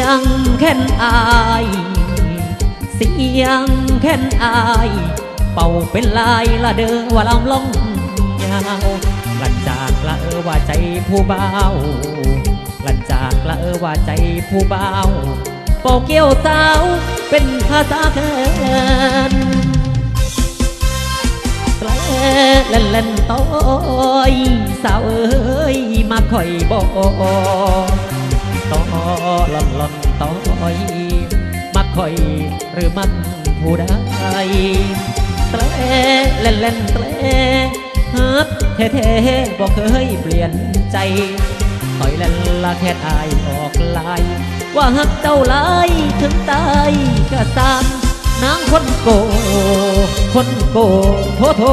ยงแค่นอาย เสียงแค่นอาย เป่าเป็นลายละเด้อว่าลำลองยาวหลังจากละเออว่าใจผู้เบาหลังจากละเออว่าใจผู้เบาเป่าเกี่ยวสาวเป็นภาษาเกินแกล้เล่นเล่นต้อยสาวเอ้ยมาคอยบอก ต่อล่อนล่อนต้อยมาคอยหรือมันผู้ใดแกล้เล่นเล่นแกล้ฮับแท้ๆบอกเคยเปลี่ยนใจต่อยเล่นละแค่อายออกลาย ว่าหักเจ้าลายถึงตายก็ตามนางคนโก คนโกโทโท